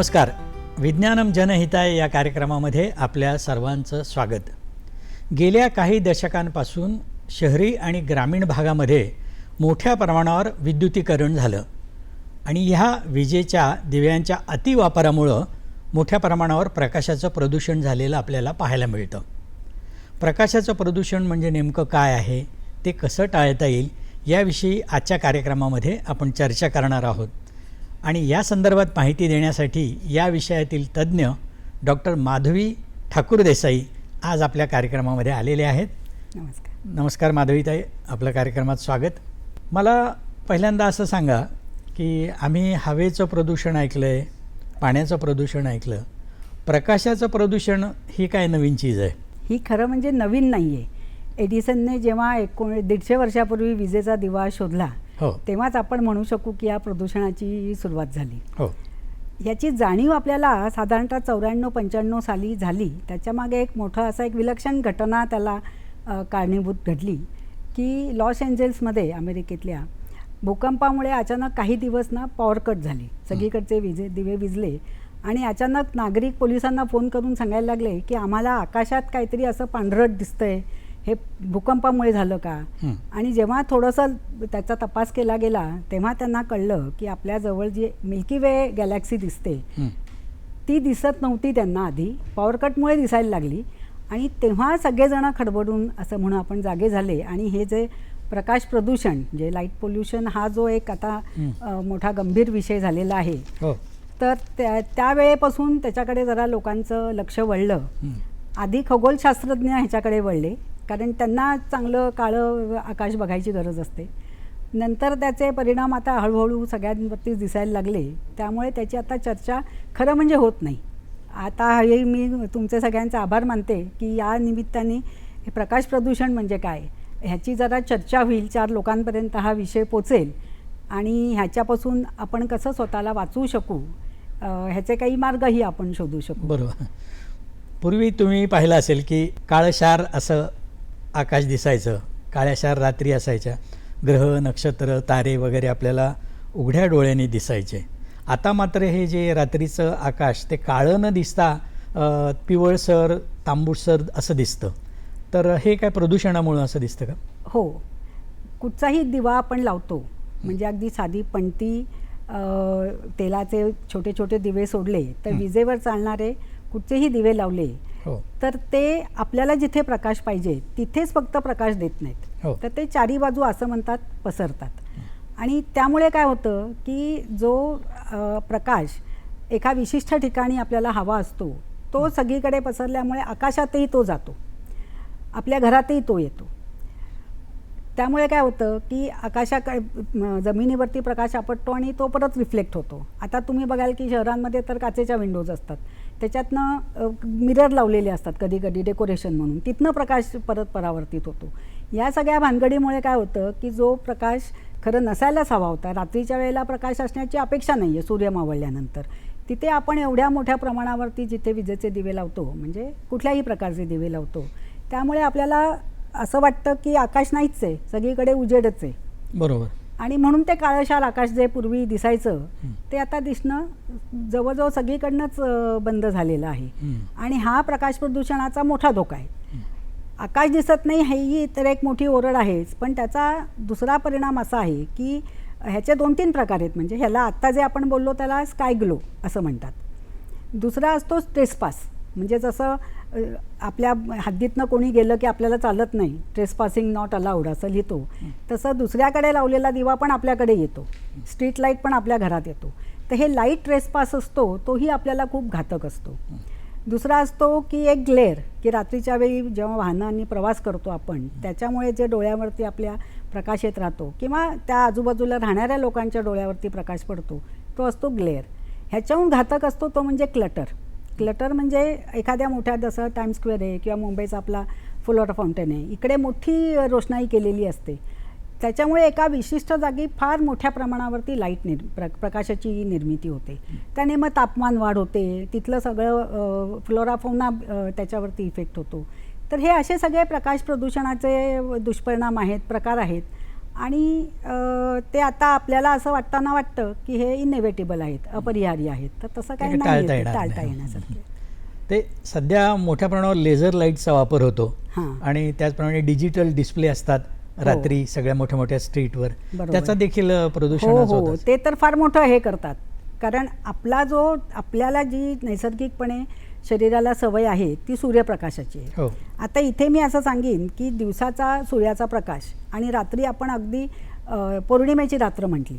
नमस्कार. विज्ञानम जनहिताय या कार्यक्रमामध्ये आपल्या सर्वांचं स्वागत. गेल्या काही दशकांपासून शहरी आणि ग्रामीण भागामध्ये मोठ्या प्रमाणावर विद्युतीकरण झालं. आणि ह्या विजेच्या दिव्यांच्या अतिवापरामुळं मोठ्या प्रमाणावर प्रकाशाचं प्रदूषण झालेलं आपल्याला पाहायला मिळतं. प्रकाशाचं प्रदूषण म्हणजे नेमकं काय आहे? ते कसं टाळता येईल? याविषयी आजच्या कार्यक्रमामध्ये आपण चर्चा करणार आहोत. आणि या संदर्भात माहिती देण्यासाठी या विषयातील तज्ज्ञ डॉक्टर माधवी ठाकूर देसाई आज आपल्या कार्यक्रमामध्ये आलेले आहेत. नमस्कार. नमस्कार माधवीताई आपल्या कार्यक्रमात स्वागत. मला पहिल्यांदा असं सांगा की आम्ही हवेचं प्रदूषण ऐकलं आहे पाण्याचं प्रदूषण ऐकलं. प्रकाशाचं प्रदूषण ही काय नवीन चीज आहे? ही खरं म्हणजे नवीन नाही आहे एडिसनने जेव्हा एकोण दीडशे वर्षापूर्वी विजेचा दिवा शोधला हो. तेव्हाच आपण म्हणू शकू की या प्रदूषणाची सुरुवात झाली. हो. याची जाणीव आपल्याला साधारणतः चौऱ्याण्णव पंच्याण्णव साली झाली. त्याच्यामागे एक मोठं असा एक विलक्षण घटना त्याला अ, कारणीभूत घडली की लॉस एंजल्समध्ये अमेरिकेतल्या भूकंपामुळे अचानक काही दिवस ना पॉवर कट झाली. सगळीकडचे विजे दिवे विजले आणि अचानक नागरिक पोलिसांना फोन करून सांगायला लागले की आम्हाला आकाशात काहीतरी असं पांढरट दिसतंय. हे भूकंपामुळे झालं का. आणि जेव्हा थोडंसं त्याचा तपास केला गेला तेव्हा त्यांना कळलं की आपल्याजवळ जी मिल्की वे गॅलॅक्सी दिसते. ती दिसत नव्हती त्यांना आधी. पॉवर कटमुळे दिसायला लागली. आणि तेव्हा सगळेजण खडबडून असं म्हणून आपण जागे झाले. आणि हे जे प्रकाश प्रदूषण जे लाइट पोल्युशन हा जो एक आता मोठा गंभीर विषय झालेला आहे. हो. तर त्या त्यावेळेपासून त्याच्याकडे जरा लोकांचं लक्ष वळलं. आधी खगोलशास्त्रज्ञ ह्याच्याकडे वळले. कारण त्यांना चांगलं काळं आकाश बघायची गरज असते. नंतर त्याचे परिणाम आता हळूहळू सगळ्यांवरती दिसायला लागले. त्यामुळे त्याची आता चर्चा खरं म्हणजे होत नाही. आता हे मी तुमचे सगळ्यांचे आभार मानते की या निमित्ताने हे प्रकाश प्रदूषण म्हणजे काय? ह्याची जरा चर्चा होईल चार लोकांपर्यंत हा विषय पोचेल. आणि ह्याच्यापासून आपण कसं स्वतःला वाचवू शकू? ह्याचे काही मार्गही आपण शोधू शकू. बरोबर. पूर्वी तुम्ही पाहिलं असेल की काळशार असं आकाश दिसायचं काळ्याशार रात्री असायच्या ग्रह नक्षत्र तारे वगैरे आपल्याला उघड्या डोळ्यांनी दिसायचे. आता मात्र हे जे रात्रीचं आकाश ते काळं न दिसता पिवळसर तांबूसर असं दिसतं. तर हे काय प्रदूषणामुळं असं दिसतं का? हो. कुठचाही दिवा आपण लावतो म्हणजे अगदी साधी पणती तेलाचे छोटे छोटे दिवे सोडले तर. विजेवर चालणारे कुठचेही दिवे लावले हो. तर ते आपल्याला जिथे प्रकाश पाहिजे तिथेच फक्त प्रकाश देत हो. नाहीत तर ते चारी बाजू असं म्हणतात पसरतात. आणि त्यामुळे काय होतं की जो प्रकाश एका विशिष्ट ठिकाणी आपल्याला हवा असतो तो सगळीकडे पसरल्यामुळे आकाशातही तो जातो. आपल्या घरातही तो येतो. त्यामुळे काय होतं की आकाशाकडे म, जमिनीवरती प्रकाश आपटतो आणि तो परत रिफ्लेक्ट होतो. आता तुम्ही बघाल की शहरांमध्ये तर काचेच्या विंडोज असतात. त्याच्यातनं मिरर लावलेले असतात कधी कधी डेकोरेशन म्हणून. तिथनं प्रकाश परत परावर्तित होतो. या सगळ्या भानगडीमुळे काय होतं की जो प्रकाश खरं नसायलाच हवा होता रात्रीच्या वेळेला प्रकाश असण्याची अपेक्षा नाही आहे सूर्य मावळल्यानंतर. तिथे आपण एवढ्या मोठ्या प्रमाणावरती जिथे विजेचे दिवे लावतो म्हणजे कुठल्याही प्रकारचे दिवे लावतो त्यामुळे आपल्याला असं वाटतं की आकाश नाहीच आहे सगळीकडे उजेडच आहे. बरोबर. आणि म्हणून ते काळशार आकाश जे पूर्वी दिसायचं. ते आता दिसणं जवळजवळ सगळीकडनंच बंद झालेलं आहे. आणि हा प्रकाश प्रदूषणाचा मोठा धोका आहे. आकाश दिसत नाही ही तर एक मोठी ओरड आहेच पण त्याचा दुसरा परिणाम असा आहे की ह्याचे दोन तीन प्रकार आहेत म्हणजे ह्याला आत्ता जे आपण बोललो त्याला स्काय ग्लो असं म्हणतात दुसरा असतो ट्रेसपास म्हणजे जसं आपल्या हद्दीतनं कोणी गेलं की आपल्याला चालत नाही. ट्रेसपासिंग नॉट अलाउड असं लिहितो तसं दुसऱ्याकडे लावलेला दिवा पण आपल्याकडे येतो. स्ट्रीट लाइट पण आपल्या घरात येतो. तर हे लाइट ट्रेसपास असतो तोही आपल्याला खूप घातक असतो. दुसरा असतो की एक ग्लेअर की रात्रीच्या वेळी जेव्हा वाहनांनी प्रवास करतो आपण त्याच्यामुळे जे डोळ्यावरती आपल्या प्रकाश येत राहतो किंवा त्या आजूबाजूला राहणाऱ्या लोकांच्या डोळ्यावरती प्रकाश पडतो तो असतो ग्लेअर ह्याच्याहून घातक असतो तो म्हणजे क्लटर क्लटर म्हणजे एखाद्या मोठ्या जसं टाइम स्क्वेअर आहे किंवा मुंबईचा आपला फुलवॉटर फाउंटेन आहे. इकडे मोठी रोषणाई केलेली असते. त्याच्यामुळे एका विशिष्ट जागी फार मोठ्या प्रमाणावरती लाइट निर् प्र प्रकाशाची निर्मिती होते. त्याने मग तापमान वाढ होते. तिथलं सगळं फ्लोराफोना त्याच्यावरती इफेक्ट होतो. तर हे असे सगळे प्रकाश प्रदूषणाचे दुष्परिणाम आहेत प्रकार आहेत. आणि ते आता आपल्याला असं वाटताना वाटतं की हे इनएव्हिटेबल आहेत अपरिहार्य आहेत. तर तसं काही नाही टाळता येणार टाळता नाही. येण्यासारखे ते सध्या मोठ्या प्रमाणावर लेझर लाईटचा वापर होतो. हां. आणि त्याचप्रमाणे डिजिटल डिस्प्ले असतात रात्री सगळ्या मोठ्या मोठ्या स्ट्रीटवर बरोबर. त्याचा देखील अ, हो हो होतं ते तर फार मोठं हे करतात. कारण आपला जो आपल्याला जी नैसर्गिकपणे शरीराला सवय आहे ती सूर्यप्रकाशाची आहे. हो. आता इथे मी असं सांगेन की दिवसाचा सूर्याचा प्रकाश आणि रात्री आपण अगदी पौर्णिमेची रात्र म्हटली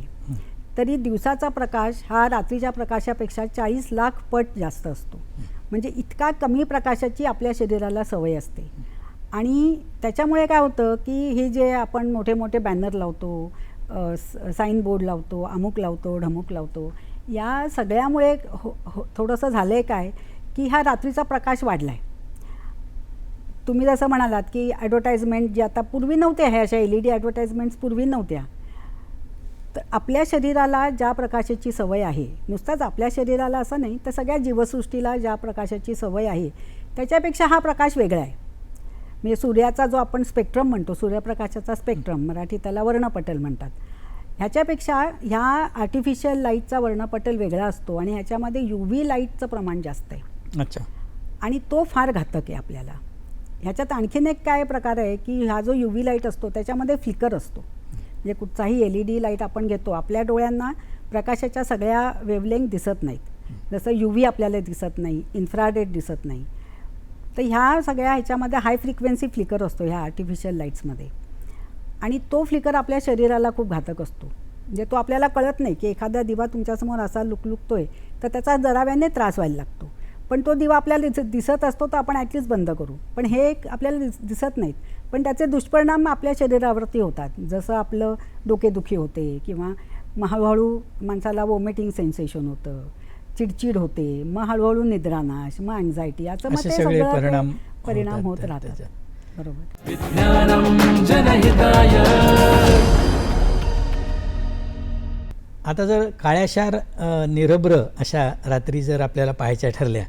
तरी दिवसाचा प्रकाश हा रात्रीच्या प्रकाशापेक्षा चाळीस लाख पट जास्त असतो. म्हणजे इतका कमी प्रकाशाची आपल्या शरीराला सवय असते. आणि त्याच्यामुळे काय होतं की हे जे आपण मोठे मोठे बॅनर लावतो साईन बोर्ड लावतो अमुक लावतो ढमुक लावतो या सगळ्यामुळे हो हो थोडंसं झालं आहे काय की हा रात्रीचा प्रकाश वाढला आहे तुम्ही जसं म्हणालात की ॲडव्हर्टाईजमेंट जे आता पूर्वी नव्हत्या ह्या अशा एल ई डी ॲडव्हर्टाइजमेंट्स पूर्वी नव्हत्या. तर आपल्या शरीराला ज्या प्रकाशाची सवय आहे नुसताच आपल्या शरीराला असं नाही तर सगळ्या जीवसृष्टीला ज्या प्रकाशाची सवय आहे त्याच्यापेक्षा हा प्रकाश वेगळा आहे. म्हणजे सूर्याचा जो आपण स्पेक्ट्रम म्हणतो सूर्यप्रकाशाचा स्पेक्ट्रम मराठी त्याला वर्णपटल म्हणतात. ह्याच्यापेक्षा ह्या आर्टिफिशियल लाईटचा वर्णपटल वेगळा असतो आणि ह्याच्यामध्ये यू व्ही लाईटचं प्रमाण जास्त आहे. अच्छा. आणि तो फार घातक आहे आपल्याला. ह्याच्यात आणखीन एक काय प्रकार आहे की हा जो यू व्ही लाइट असतो त्याच्यामध्ये फ्लिकर असतो. म्हणजे कुठचाही एल ई डी लाइट आपण घेतो आपल्या डोळ्यांना प्रकाशाच्या सगळ्या वेवलेंग दिसत नाहीत. जसं यू व्ही आपल्याला दिसत नाही इन्फ्रारेड दिसत नाही. तर ह्या सगळ्या ह्याच्यामध्ये हाय फ्रिक्वेन्सी फ्लिकर असतो ह्या आर्टिफिशियल लाईट्समध्ये आणि तो फ्लिकर आपल्या शरीराला खूप घातक असतो. म्हणजे तो आपल्याला कळत नाही की एखादा दिवा तुमच्यासमोर असा लुकलुकतोय तर त्याचा जराव्याने त्रास व्हायला लागतो. पण तो दिवा आपल्याला दिस दिसत असतो तर आपण ॲटलीस्ट बंद करू. पण हे एक आपल्याला दिस दिसत नाहीत. पण त्याचे दुष्परिणाम आपल्या शरीरावरती होतात. जसं आपलं डोकेदुखी होते किंवा मग हळूहळू माणसाला वॉमिटिंग सेन्सेशन होतं चिडचिड होते मग हळूहळू निद्रानाश मग अँझायटी याचं मग असे ते सगळे परिणाम होत राहतात. बरोबर. आता जर काळ्याशार निरभ्र अशा रात्री जर आपल्याला पाहायच्या ठरल्या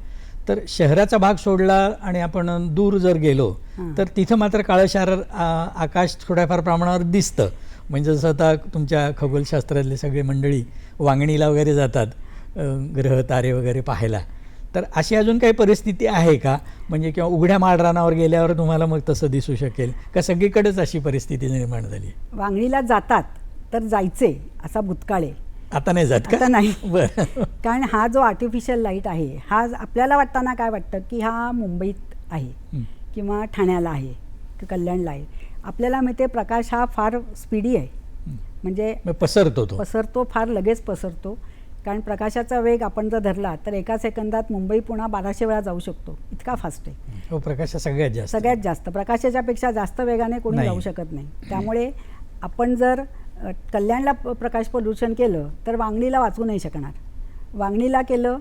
तर शहराचा भाग सोडला आणि आपण दूर जर गेलो. तर तिथं मात्र काळशार आकाश थोड्याफार प्रमाणावर दिसतं. म्हणजे जसं आता तुमच्या खगोलशास्त्रातले सगळे मंडळी वांगणीला वगैरे जातात ग्रह तारे वगैरे पाहायला. तर अशी अजून काही परिस्थिती आहे का? म्हणजे किंवा उघड्या माळरानावर गेल्यावर तुम्हाला मग तसं दिसू शकेल का? सगळीकडेच अशी परिस्थिती निर्माण झाली वांगणीला जातात तर जायचे असा भूतकाळ आहे. आता नाही जात का? नाही. बरं. कारण हा जो आर्टिफिशियल लाइट आहे हा आपल्याला वाटताना काय वाटतं की हा मुंबईत आहे. किंवा ठाण्याला आहे की कल्याणला आहे. आपल्याला माहिती आहे प्रकाश हा फार स्पीडी आहे. म्हणजे पसरतो तो. पसरतो फार लगेच पसरतो. कारण प्रकाशाचा वेग आपण जर धरला तर एका सेकंदात मुंबई पुन्हा बाराशे वेळा जाऊ शकतो. इतका फास्ट आहे. हो प्रकाश सगळ्यात जास्त. सगळ्यात जास्त. प्रकाशाच्या पेक्षा जास्त वेगाने कोणी. जाऊ शकत नाही. त्यामुळे आपण जर कल्याणला प्रकाश प्रदूषण केलं तर वांगणीला वाचवू नाही शकणार. वांगणीला केलं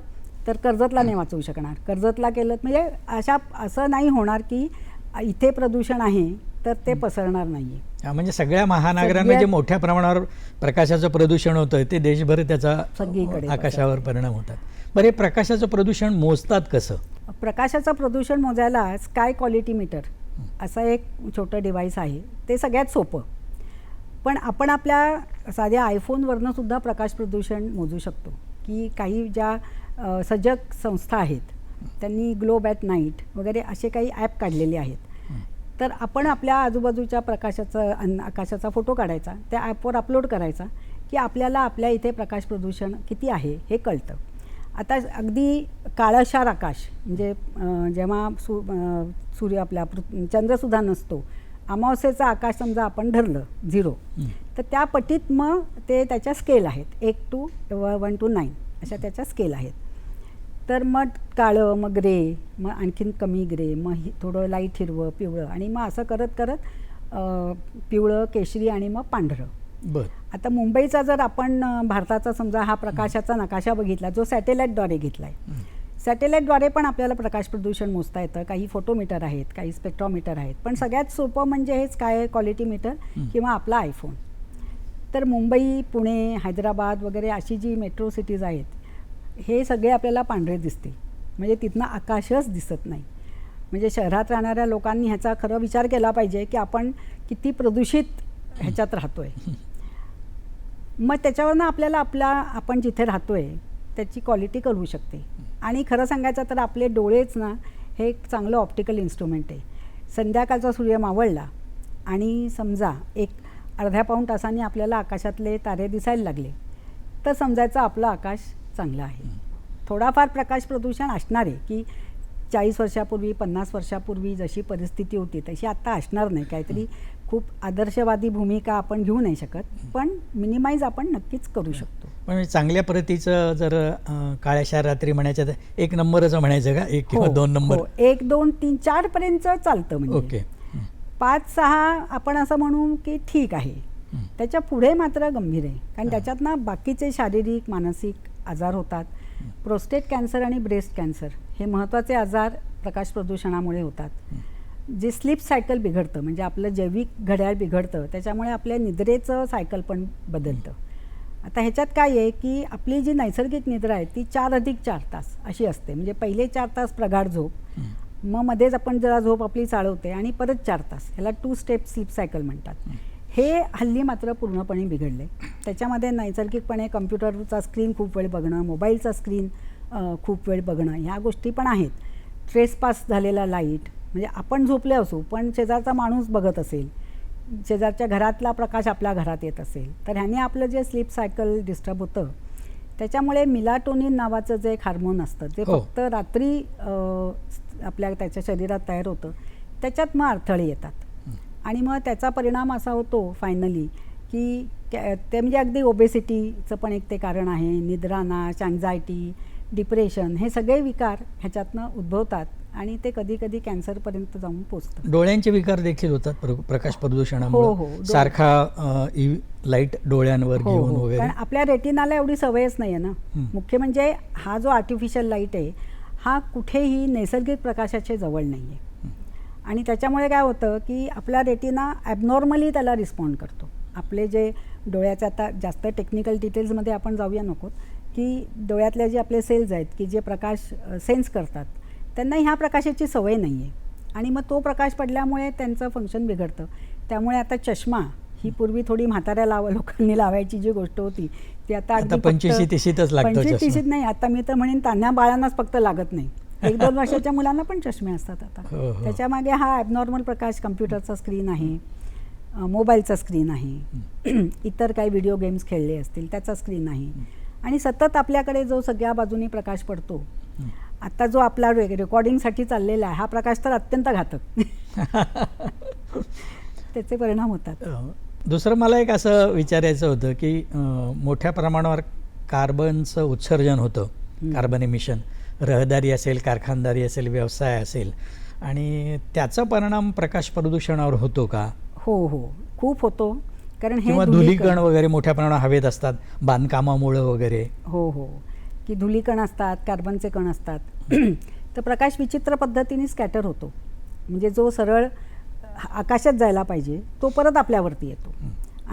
तर कर्जतला नाही वाचवू शकणार. कर्जतला केलं म्हणजे अशा असं नाही होणार की इथे प्रदूषण आहे तर ते पसरणार नाही हा, म्हणजे सगळ्या महानगरांना सगळ्यात- जे मोठ्या प्रमाणावर प्रकाशाचं प्रदूषण होतं ते देशभर त्याचा सगळीकडे आकाशावर परिणाम होतात. बरं हे प्रकाशाचं प्रदूषण मोजतात कसं? प्रकाशाचं प्रदूषण मोजायला स्काय क्वालिटी मीटर असं एक छोटं डिव्हाइस आहे. ते सगळ्यात सोपं. पण आपण आपल्या साध्या आयफोनवरनं सुद्धा प्रकाश प्रदूषण मोजू शकतो. की काही ज्या सजग संस्था आहेत त्यांनी ग्लोब ॲट नाईट वगैरे असे काही ॲप काढलेले आहेत. तर आपण आपल्या आजूबाजूच्या प्रकाशाचा अन आकाशाचा फोटो काढायचा त्या ॲपवर अपलोड करायचा की आपल्याला आपल्या इथे प्रकाश प्रदूषण किती आहे हे कळतं आता अगदी काळाशार आकाश म्हणजे जेव्हा सु सूर्य आपला पृ- चंद्रसुद्धा नसतो अमावस्येचं आकाश समजा आपण धरलं झिरो. तर त्या पटीत मग ते त्याच्या स्केल आहेत एक टू वन टू नाईन अशा त्याच्या स्केल आहेत तर मग काळं मग ग्रे मग आणखीन कमी ग्रे मग हि- थोडं लाइट हिरवं पिवळं आणि मग असं करत करत पिवळं केशरी आणि मग पांढरं. बर. आता मुंबईचा जर आपण भारताचा समजा हा प्रकाशाचा नकाशा बघितला जो सॅटेलाईटद्वारे घेतला आहे सॅटेलाईटद्वारे पण आपल्याला प्रकाश प्रदूषण मोजता येतं. काही फोटोमीटर आहेत काही स्पेक्ट्रॉमीटर आहेत. पण सगळ्यात सोपं म्हणजे हेच काय क्वालिटी मीटर किंवा आपला आयफोन तर मुंबई पुणे हैदराबाद वगैरे अशी जी मेट्रो सिटीज आहेत हे सगळे आपल्याला पांढरे दिसते म्हणजे तिथनं आकाशच दिसत नाही. म्हणजे शहरात राहणाऱ्या लोकांनी ह्याचा खरं विचार केला पाहिजे की आपण किती प्रदूषित ह्याच्यात राहतो आहे मग त्याच्यावरनं आपल्याला आपला आपण जिथे राहतो आहे त्याची क्वालिटी कळवू शकते. आणि खरं सांगायचं तर आपले डोळेच ना हे एक चांगलं ऑप्टिकल इन्स्ट्रुमेंट आहे. संध्याकाळचा सूर्य मावळला आणि समजा एक अर्ध्या पाऊण तासाने आपल्याला आकाशातले तारे दिसायला लागले. तर समजायचं आपलं आकाश चांगलं आहे. थोडाफार प्रकाश प्रदूषण असणार आहे की चाळीस वर्षापूर्वी पन्नास वर्षापूर्वी जशी परिस्थिती होती तशी आत्ता असणार नाही. काहीतरी खूप आदर्शवादी भूमिका आपण घेऊ नाही शकत पण मिनिमाइज आपण नक्कीच करू शकतो. पण चांगल्या प्रतीचं जर अं, काळ्याशार रात्री म्हणायचं तर एक नंबरच म्हणायचं का? एक किंवा हो, दोन नंबर? हो. एक दोन तीन चार पर्यंत चालतं म्हणजे. ओके. पाच सहा आपण असं म्हणू की ठीक आहे. त्याच्या पुढे मात्र गंभीर आहे. कारण त्याच्यात ना बाकीचे शारीरिक मानसिक आजार होतात. प्रोस्टेट कॅन्सर आणि ब्रेस्ट कॅन्सर हे महत्त्वाचे आजार प्रकाश प्रदूषणामुळे होतात. जे स्लीप सायकल बिघडतं म्हणजे आपलं जैविक घड्याळ बिघडतं त्याच्यामुळे आपल्या निद्रेचं सायकल पण बदलतं. आता ह्याच्यात काय आहे की आपली जी नैसर्गिक निद्रा आहे ती चार अधिक चार तास अशी असते. म्हणजे पहिले चार तास प्रगाढ झोप मग मध्येच आपण जरा झोप आपली चाळवते आणि परत चार तास. ह्याला टू स्टेप स्लीप सायकल म्हणतात. हे हल्ली मात्र पूर्णपणे बिघडले त्याच्यामध्ये नैसर्गिकपणे कम्प्युटरचा स्क्रीन खूप वेळ बघणं मोबाईलचा स्क्रीन खूप वेळ बघणं ह्या गोष्टी पण आहेत. ट्रेस पास झालेला लाइट म्हणजे आपण झोपले असू पण शेजारचा माणूस बघत असेल शेजारच्या घरातला प्रकाश आपल्या घरात येत असेल तर ह्याने आपलं जे स्लीप सायकल डिस्टर्ब होतं त्याच्यामुळे मिलाटोनिन नावाचं जे एक हार्मोन असतं जे हो. फक्त रात्री आपल्या त्याच्या शरीरात तयार होतं त्याच्यात मग अडथळे येतात. आणि मग त्याचा परिणाम असा होतो फायनली की ते म्हणजे अगदी ओबेसिटीचं पण एक ते कारण आहे. निद्रानाश अँझायटी डिप्रेशन हे सगळे विकार ह्याच्यातनं उद्भवतात आणि ते कधी कधी कॅन्सरपर्यंत जाऊन पोचतात. डोळ्यांचे विकार देखील होतात प्र- प्रकाश हो, प्रदूषणामुळे. हो. डो- सारखा लाइट डोळ्यांवर हो घेऊन हो. कारण आपल्या रेटिनाला एवढी सवयच नाही आहे ना. हं. मुख्य म्हणजे हा जो आर्टिफिशियल लाइट आहे हा कुठेही नैसर्गिक प्रकाशाच्या जवळ नाही आहे आणि त्याच्यामुळे काय होतं की आपला रेटिना ॲबनॉर्मली त्याला रिस्पॉन्ड करतो. आपले जे डोळ्याचे आता जास्त टेक्निकल डिटेल्समध्ये आपण जाऊया नको की डोळ्यातले जे आपले सेल्स आहेत की जे प्रकाश सेन्स करतात त्यांना ह्या प्रकाशाची सवय नाही आहे आणि मग तो प्रकाश पडल्यामुळे त्यांचं फंक्शन बिघडतं. त्यामुळे आता चष्मा ही पूर्वी थोडी म्हाताऱ्या लाव लोकांनी लावायची जी गोष्ट होती ती आता 25 तीशीतच लागतो पंचवीस. तीशीत नाही. आता मी तर म्हणेन तान्ह्या बाळांनाच फक्त लागत नाही. एक दोन वर्षाच्या मुलांना पण चष्मे असतात आता. हो, हो. त्याच्यामागे हा ॲबनॉर्मल प्रकाश कम्प्युटरचा स्क्रीन आहे मोबाईलचा स्क्रीन आहे इतर काही व्हिडिओ गेम्स खेळले असतील त्याचा स्क्रीन आहे. आणि सतत आपल्याकडे जो सगळ्या बाजूनी प्रकाश पडतो आता जो आपला रे रेकॉर्डिंगसाठी चाललेला आहे हा प्रकाश तर अत्यंत घातक. त्याचे परिणाम होतात. दुसरं मला एक असं विचारायचं होतं की मोठ्या प्रमाणावर कार्बनचं उत्सर्जन होतं. कार्बन एमिशन रहदारी असेल कारखानदारी असेल व्यवसाय असेल आणि त्याचा परिणाम प्रकाश प्रदूषणावर होतो का? हो हो. खूप होतो. कारण हे धुलीकण वगैरे मोठ्या प्रमाणात हवेत असतात बांधकामामुळं वगैरे. हो हो. की धुलीकण असतात कार्बनचे कण असतात. तर प्रकाश विचित्र पद्धतीने स्कॅटर होतो. म्हणजे जो सरळ आकाशात जायला पाहिजे तो परत आपल्यावरती येतो.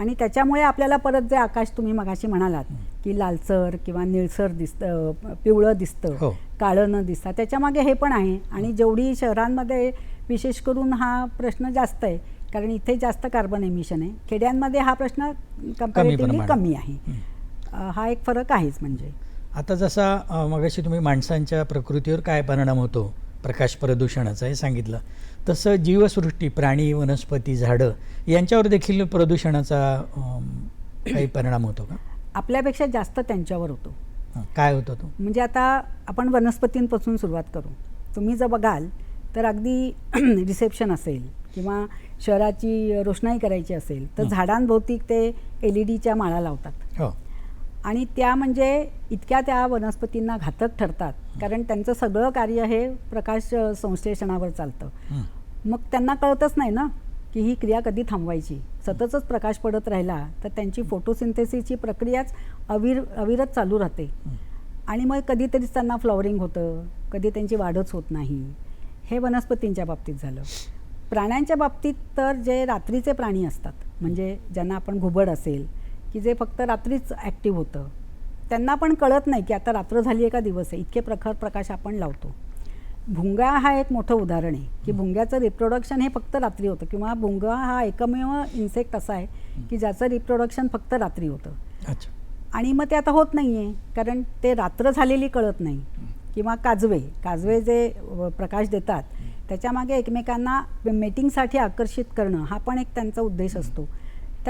आणि त्याच्यामुळे आपल्याला परत जे आकाश तुम्ही मगाशी म्हणालात की लालसर किंवा निळसर दिसतं पिवळं हो. दिसतं काळं न दिसतं त्याच्यामागे हे पण आहे. आणि जेवढी शहरांमध्ये विशेष करून हा प्रश्न जास्त आहे कारण इथे जास्त कार्बन एमिशन आहे. खेड्यांमध्ये हा प्रश्न कम्पॅरेटिव्हली. कमी आहे. हा एक फरक आहेच म्हणजे. आता जसा मगाशी तुम्ही माणसांच्या प्रकृतीवर काय परिणाम होतो? प्रकाश प्रदूषणाचा हे सांगितलं. तसं जीवसृष्टी प्राणी वनस्पती झाडं यांच्यावर देखील प्रदूषणाचा काही परिणाम होतो का? आपल्यापेक्षा जास्त त्यांच्यावर होतो. काय होतं तो? म्हणजे आता आपण वनस्पतींपासून सुरुवात करू. तुम्ही जर बघाल तर अगदी रिसेप्शन असेल किंवा शहराची रोषणाई करायची असेल तर झाडांभोवती ते एल ई डीच्या माळा लावतात. हो. आणि त्या म्हणजे इतक्या त्या वनस्पतींना घातक ठरतात. कारण त्यांचं सगळं कार्य हे प्रकाश संश्लेषणावर चालतं. मग त्यांना कळतच नाही ना की ही क्रिया कधी थांबवायची? सततच प्रकाश पडत राहिला तर त्यांची फोटोसिंथेसिसची प्रक्रियाच अविर अविरत चालू राहते. आणि मग कधीतरीच त्यांना फ्लॉवरिंग होतं कधी त्यांची वाढच होत नाही. हे वनस्पतींच्या बाबतीत झालं. प्राण्यांच्या बाबतीत तर जे रात्रीचे प्राणी असतात म्हणजे ज्यांना आपण घुबड असेल की जे फक्त रात्रीच ॲक्टिव्ह होतं. त्यांना पण कळत नाही की आता रात्र झाली आहे का दिवस आहे. इतके प्रखर प्रकाश आपण लावतो. भुंगा हा एक मोठं उदाहरण आहे की भुंग्याचं रिप्रोडक्शन हे फक्त रात्री होतं. किंवा भुंगा हा एकमेव इन्सेक्ट असा आहे की ज्याचं रिप्रोडक्शन फक्त रात्री होतं. अच्छा. आणि मग ते आता होत नाही आहे कारण ते रात्र झालेली कळत नाही. किंवा काजवे काजवे जे प्रकाश देतात त्याच्यामागे एकमेकांना मेटिंगसाठी आकर्षित करणं हा पण एक त्यांचा उद्देश असतो.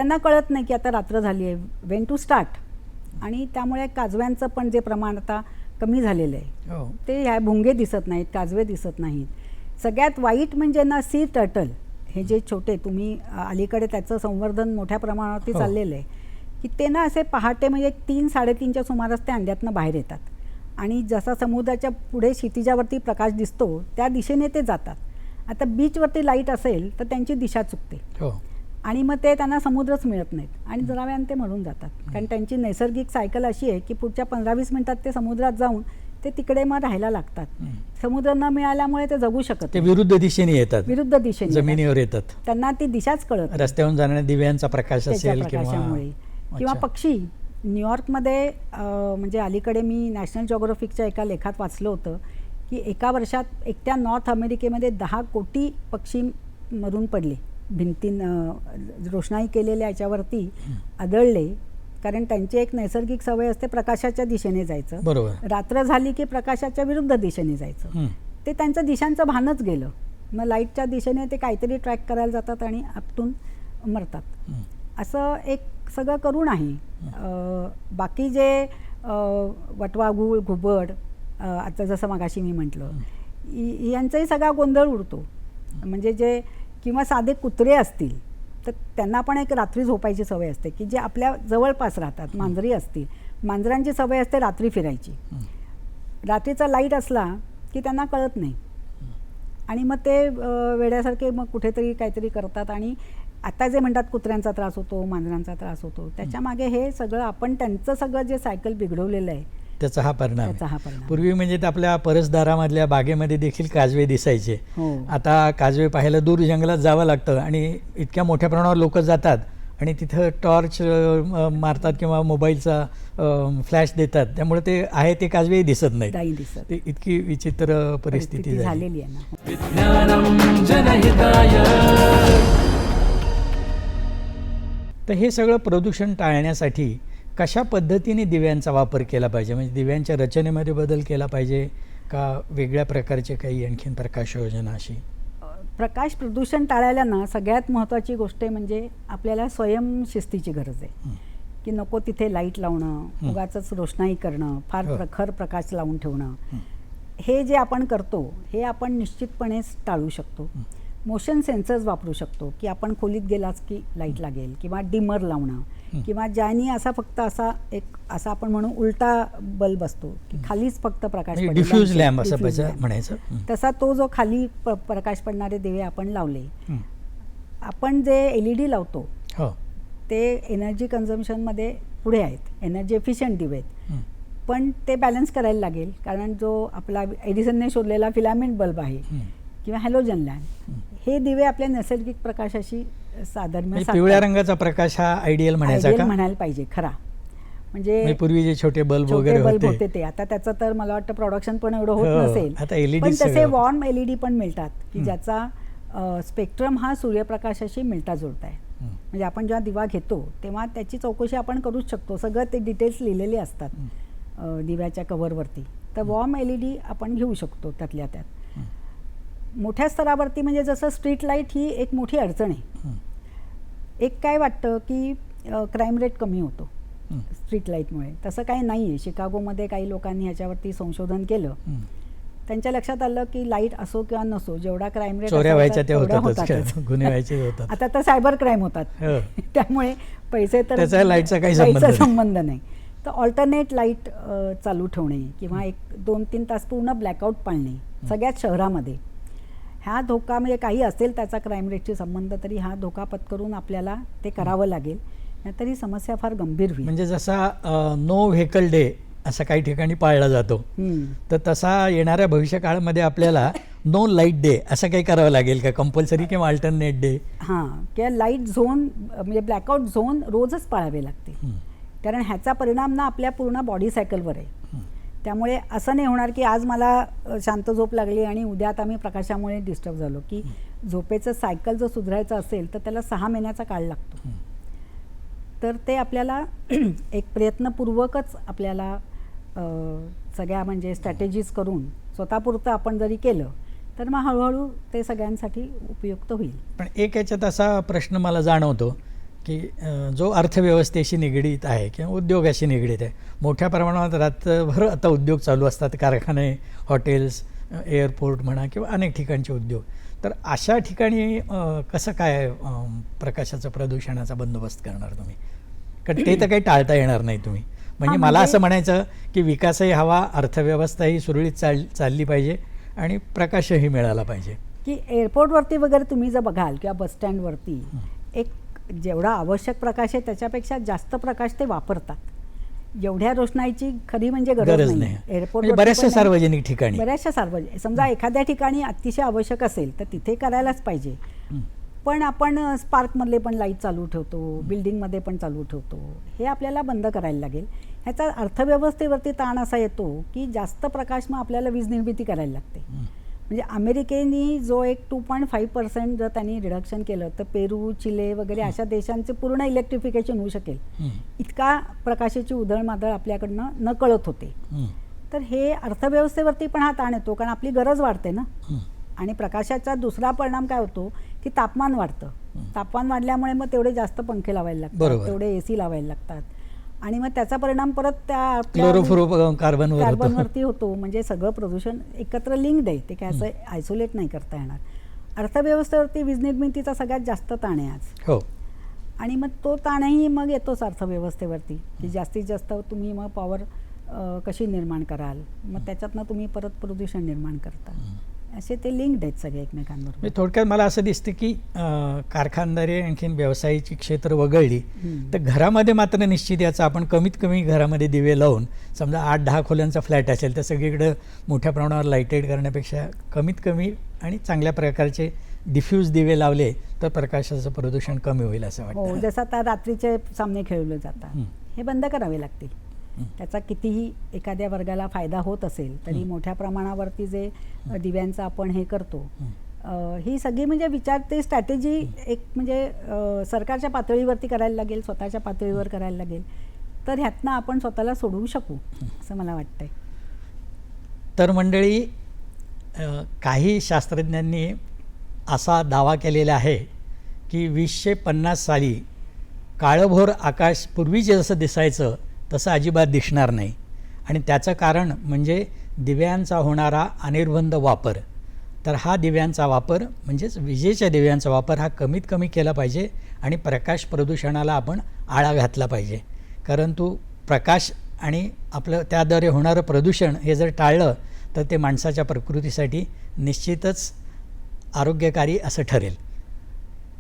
त्यांना कळत नाही की आता रात्र झाली आहे. वेन टू स्टार्ट आणि त्यामुळे काजव्यांचं पण जे प्रमाण आता कमी झालेलं आहे. हो. ते ह्या भुंगे दिसत नाहीत काजवे दिसत नाहीत. सगळ्यात वाईट म्हणजे ना सी टर्टल हे जे छोटे तुम्ही अलीकडे त्याचं संवर्धन मोठ्या प्रमाणावरती हो. चाललेलं आहे. की ते ना असे पहाटे म्हणजे तीन साडेतीनच्या सुमारास ते अंड्यातनं बाहेर येतात. आणि जसा समुद्राच्या पुढे क्षितिजावरती प्रकाश दिसतो त्या दिशेने ते जातात. आता बीचवरती लाइट असेल तर त्यांची दिशा चुकते. हो. आणि मग ते त्यांना समुद्रच मिळत नाहीत. आणि जरा वेळाने ते मरून जातात. कारण त्यांची नैसर्गिक सायकल अशी आहे की पुढच्या पंधरा वीस मिनिटात ते समुद्रात जाऊन ते तिकडे मग राहायला लागतात. समुद्र न मिळाल्यामुळे ते जगू शकत ते. विरुद्ध दिशेने येतात. विरुद्ध दिशेने. जमिनीवर येतात. त्यांना ती दिशाच कळत नाही. रस्त्यावरून जाणाऱ्या दिव्यांचा प्रकाश असेल किंवा प्रकाशामुळे. किंवा अच्छा. पक्षी. न्यूयॉर्कमध्ये म्हणजे अलीकडे मी नॅशनल जॉग्राफिकच्या एका लेखात वाचलं होतं की एका वर्षात एकट्या नॉर्थ अमेरिकेमध्ये दहा कोटी पक्षी मरून पडले. भिंतीन अं, रोषणाई केलेल्या याच्यावरती आदळले. कारण त्यांची एक नैसर्गिक सवय असते प्रकाशाच्या दिशेने जायचं. बरोबर. रात्र झाली की प्रकाशाच्या विरुद्ध दिशेने जायचं. ते त्यांचं दिशांचं भानच गेलं. मग लाईटच्या दिशेने ते काहीतरी ट्रॅक करायला जातात आणि आपटून मरतात. असं एक सगळं करून आहे. बाकी जे अं, वटवा गुळ घुबड आता जसं मगाशी मी म्हटलं यांचाही सगळा गोंधळ उडतो. म्हणजे जे किंवा साधे कुत्रे असतील तर त्यांना पण एक रात्री झोपायची सवय असते की जे आपल्या जवळपास राहतात मांजरी असतील. मांजरांची सवय असते रात्री फिरायची. रात्रीचा लाइट असला की त्यांना कळत नाही. आणि मग ते वेड्यासारखे मग कुठेतरी काहीतरी करतात आणि आता जे म्हणतात कुत्र्यांचा त्रास होतो मांजरांचा त्रास होतो त्याच्यामागे हे सगळं आपण त्यांचं सगळं जे सायकल बिघडवलेलं आहे त्याचा हा परिणाम त्याचा आहे. हा परिणाम पूर्वी म्हणजे ते आपल्या परसदारामधल्या बागेमध्ये देखील काजवे दिसायचे. हो. आता काजवे पाहायला दूर जंगलात जावं लागतं आणि इतक्या मोठ्या प्रमाणावर लोक जातात आणि तिथं टॉर्च अ, मारतात किंवा मोबाईलचा फ्लॅश देतात. त्यामुळे ते आहे ते काजवे दिसत नाहीत. नाही दिसत. ते इतकी विचित्र परिस्थिती परिस्थिती झाली. झालेली आहे ना. जनहिताय. तर हे सगळं प्रदूषण टाळण्यासाठी कशा पद्धतीने दिव्यांचा वापर केला पाहिजे म्हणजे दिव्यांच्या रचनेमध्ये बदल केला पाहिजे का वेगळ्या प्रकारचे काही आणखीन प्रकाश योजना अशी प्रकाश प्रदूषण टाळायला ना सगळ्यात महत्त्वाची गोष्ट आहे म्हणजे आपल्याला स्वयंशिस्तीची गरज आहे. की नको तिथे लाइट लावणं. उगाच रोषणाई करणं फार हो. प्रखर प्रकाश लावून ठेवणं हं. जे आपण करतो हे आपण निश्चितपणेच टाळू शकतो. मोशन सेन्सर्स वापरू शकतो की आपण खोलीत गेलाच की लाइट लागेल किंवा डिमर लावणं. किंवा ज्यानी असा फक्त असा एक असा आपण म्हणू उलटा बल्ब असतो की खालीच फक्त प्रकाश. डिफ्यूज लॅम्प असं पाहिजे lamp. म्हणायचं. तसा तो जो खाली प्रकाश पडणारे दिवे आपण लावले. आपण जे एल ई डी लावतो हो ते एनर्जी कन्झम्पशनमध्ये पुढे आहेत एनर्जी एफिशियंट दिवे आहेत. पण ते बॅलन्स करायला लागेल कारण जो आपला एडिसनने शोधलेला फिलामेंट बल्ब आहे. किंवा हॅलोजन लॅम्प हे दिवे आपल्या नैसर्गिक प्रकाशाशी साधर्म्य म्हणजे. पिवळ्या रंगाचा प्रकाश हा आयडियल म्हणायचा का म्हणायला पाहिजे खरा म्हणजे पूर्वी जे छोटे बल्ब वगैरे बल्ब होते ते आता त्याचं तर मला वाटतं प्रोडक्शन पण एवढं होत हो, नसेल पण तसे. वॉर्म एलईडी पण मिळतात की. ज्याचा स्पेक्ट्रम हा सूर्यप्रकाशाशी मिळता जुळता आहे. म्हणजे आपण जेव्हा दिवा घेतो तेव्हा त्याची चौकशी आपण करूच शकतो सगळं ते डिटेल्स लिहिलेले असतात दिव्याच्या कव्हरवरती तर वॉर्म एल ई डी आपण घेऊ शकतो त्यातल्या त्यात. मोठ्या स्तरावरती म्हणजे जसं स्ट्रीट लाइट ही एक मोठी अडचण आहे. एक काय वाटतं की क्राईम रेट कमी होतो स्ट्रीट लाईटमुळे तसं काही नाही आहे शिकागोमध्ये काही लोकांनी ह्याच्यावरती संशोधन केलं. त्यांच्या लक्षात आलं की लाइट असो किंवा नसो जेवढा क्राईम रेट होतात. आता तर सायबर क्राईम होतात. हो. त्यामुळे पैसे तर लाईटचा काही संबंध लाईटचा नाही. संबंध नाही. तर ऑल्टरनेट लाइट चालू ठेवणे किंवा एक दोन तीन तास पूर्ण ब्लॅकआउट पाळणे सगळ्याच शहरामध्ये. ह्या धोका म्हणजे काही असेल त्याचा क्राईम रेटशी संबंध तरी हा धोका पत्करून आपल्याला ते करावं लागेल. नाहीतर ही समस्या फार गंभीर होईल. म्हणजे जसा नो व्हेकल डे असा काही ठिकाणी पाळला जातो. तर तसा येणाऱ्या भविष्यकाळामध्ये आपल्याला नो लाइट डे असं काही करावं लागेल का? कंपल्सरी किंवा अल्टरनेट डे हां. किंवा लाइट झोन म्हणजे ब्लॅकआउट झोन रोजच पाळावे लागते. कारण ह्याचा परिणाम ना आपल्या पूर्ण बॉडी सायकलवर आहे. त्यामुळे असं नाही होणार की आज मला शांत झोप लागली आणि उद्या आता मी प्रकाशामुळे डिस्टर्ब झालो. की झोपेचं सायकल जर सुधारायचं असेल तर त्याला सहा महिन्याचा काळ लागतो. तर ते आपल्याला एक प्रयत्नपूर्वकच आपल्याला सगळ्या म्हणजे स्ट्रॅटेजीज करून स्वतःपुरतं आपण जरी केलं तर मग हळूहळू ते सगळ्यांसाठी उपयुक्त होईल. पण एक याच्यात असा प्रश्न मला जाणवतो की जो अर्थव्यवस्थेशी निगडीत आहे किंवा उद्योगाशी निगडीत आहे मोठ्या प्रमाणात रात्रभर आता उद्योग चालू असतात कारखाने हॉटेल्स एअरपोर्ट म्हणा किंवा अनेक ठिकाणचे उद्योग. तर अशा ठिकाणी कसं काय प्रकाशाचं प्रदूषणाचा बंदोबस्त करणार तुम्ही? कारण ते तर काही टाळता येणार नाही तुम्ही. म्हणजे मला म्हणजे- असं म्हणायचं की विकासही हवा अर्थव्यवस्थाही सुरळीत चाल चालली पाहिजे आणि प्रकाशही मिळाला पाहिजे. की एअरपोर्टवरती वगैरे तुम्ही जर बघाल किंवा बसस्टँडवरती एक जेवढा आवश्यक प्रकाश आहे त्याच्यापेक्षा जास्त प्रकाश ते वापरतात. एवढ्या रोषणाईची खरी म्हणजे गरज नाही. एअरपोर्ट म्हणजे बऱ्याचशा सार्वजनिक ठिकाणी. बऱ्याचशा सार्वजनिक समजा एखाद्या ठिकाणी अतिशय आवश्यक असेल तर तिथे करायलाच पाहिजे. पण आपण स्पार्कमधले पण लाइट चालू ठेवतो बिल्डिंगमध्ये पण चालू ठेवतो हे आपल्याला बंद करायला लागेल. ह्याचा अर्थव्यवस्थेवरती ताण असा येतो की जास्त प्रकाश मग आपल्याला वीज निर्मिती करायला लागते. म्हणजे अमेरिकेनी जो एक टू पॉईंट फाईव्ह पर्सेंट जर त्यांनी रिडक्शन केलं तर पेरू चिले वगैरे अशा देशांचे पूर्ण इलेक्ट्रिफिकेशन होऊ शकेल. इतका प्रकाशाची उधळमाधळ आपल्याकडनं न कळत होते. तर हे अर्थव्यवस्थेवरती पण हा ताण येतो कारण आपली गरज वाढते ना. आणि प्रकाशाचा दुसरा परिणाम काय होतो की तापमान वाढतं तापमान वाढल्यामुळे मग तेवढे जास्त पंखे लावायला लागतात. तेवढे ए सी लावायला लागतात आणि मग त्याचा परिणाम परत त्या कार्बनवर होतो. कार्बनवरती होतो. म्हणजे सगळं प्रदूषण एकत्र लिंक्ड आहे. ते काय असं आयसोलेट नाही करता येणार. अर्थव्यवस्थेवरती वीज निर्मितीचा सगळ्यात जास्त ताण आहे आज. हो. आणि मग तो ताणही मग येतोच अर्थव्यवस्थेवरती. की जास्तीत जास्त तुम्ही मग पॉवर कशी निर्माण कराल? मग त्याच्यातनं तुम्ही परत प्रदूषण निर्माण करता. असे ते लिंक्ड आहेत सगळे एकमेकांबरोबर म्हणजे थोडक्यात मला असं दिसतं की कारखानदारी आणखीन व्यवसायाची क्षेत्र वगळली. तर घरामध्ये मात्र निश्चित याचा आपण कमीत कमी घरामध्ये दिवे लावून समजा आठ दहा खोल्यांचा फ्लॅट असेल तर सगळीकडं मोठ्या प्रमाणावर लाईटेड करण्यापेक्षा कमीत कमी आणि चांगल्या प्रकारचे डिफ्यूज दिवे लावले तर प्रकाशाचं प्रदूषण कमी होईल असं हो वाटतं जसं आता रात्रीचे सामने खेळले जातात हं. हे बंद करावे लागतील हं. त्याचा कितीही एखाद्या वर्गाला फायदा होत असेल तरी मोठ्या प्रमाणावरती जे दिव्यांचं आपण हे करतो हं. सगळी म्हणजे विचार ते स्ट्रॅटेजी एक म्हणजे सरकारच्या पातळीवरती करायला लागेल स्वतःच्या पातळीवर करायला लागेल तर ह्यातनं आपण स्वतःला सोडवू शकू असं मला वाटतंय. तर मंडळी काही शास्त्रज्ञांनी असा दावा केलेला आहे की वीसशे पन्नास साली काळभोर आकाश पूर्वीचे जसं दिसायचं तसं अजिबात दिसणार नाही. आणि त्याचं कारण म्हणजे दिव्यांचा होणारा अनिर्बंध वापर. तर हा दिव्यांचा वापर म्हणजेच विजेच्या दिव्यांचा वापर हा कमीत कमी केला पाहिजे आणि प्रकाश प्रदूषणाला आपण आळा घातला पाहिजे. परंतु प्रकाश आणि आपलं त्याद्वारे होणारं प्रदूषण हे जर टाळलं तर ते माणसाच्या प्रकृतीसाठी निश्चितच आरोग्यकारी असं ठरेल.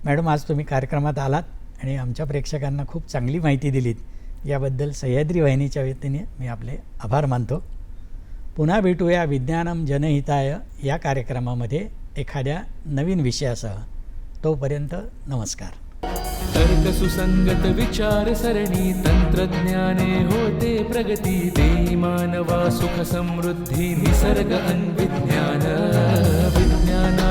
मॅडम आज तुम्ही कार्यक्रमात आलात आणि आमच्या प्रेक्षकांना खूप चांगली माहिती दिलीत. याबद्दल सह्याद्री वाहिनीच्या वतीने मी आपले आभार मानतो. पुन्हा भेटूया विज्ञानम जनहिताय या कार्यक्रमामध्ये एखाद्या नवीन विषयासह. तोपर्यंत नमस्कार. तर्क सुसंगत विचार सरणी तंत्रज्ञाने होते प्रगती दे मानवा सुख समृद्धी निसर्ग अन्विज्ञान